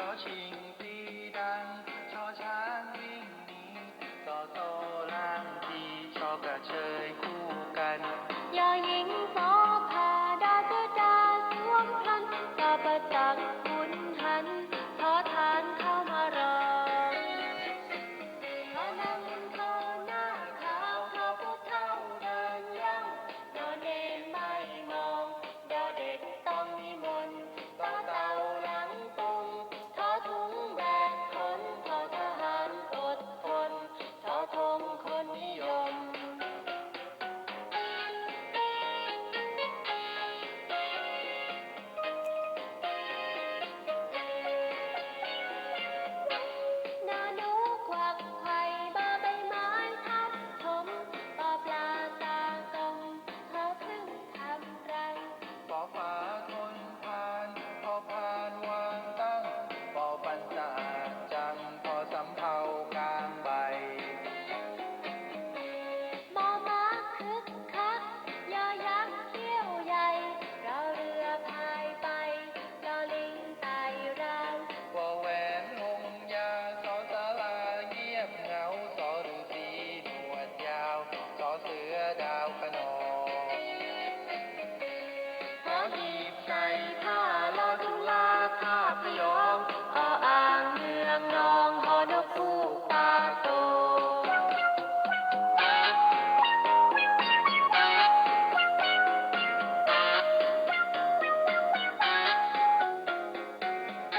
ชอชิงตีดัง ชอช้างวิ่งหนีต่อโตล่างทีชอกระเชยคู่กันยอหญิงสอพาดาเจดาสวมพันตาประจักษ์คุณหันทอทา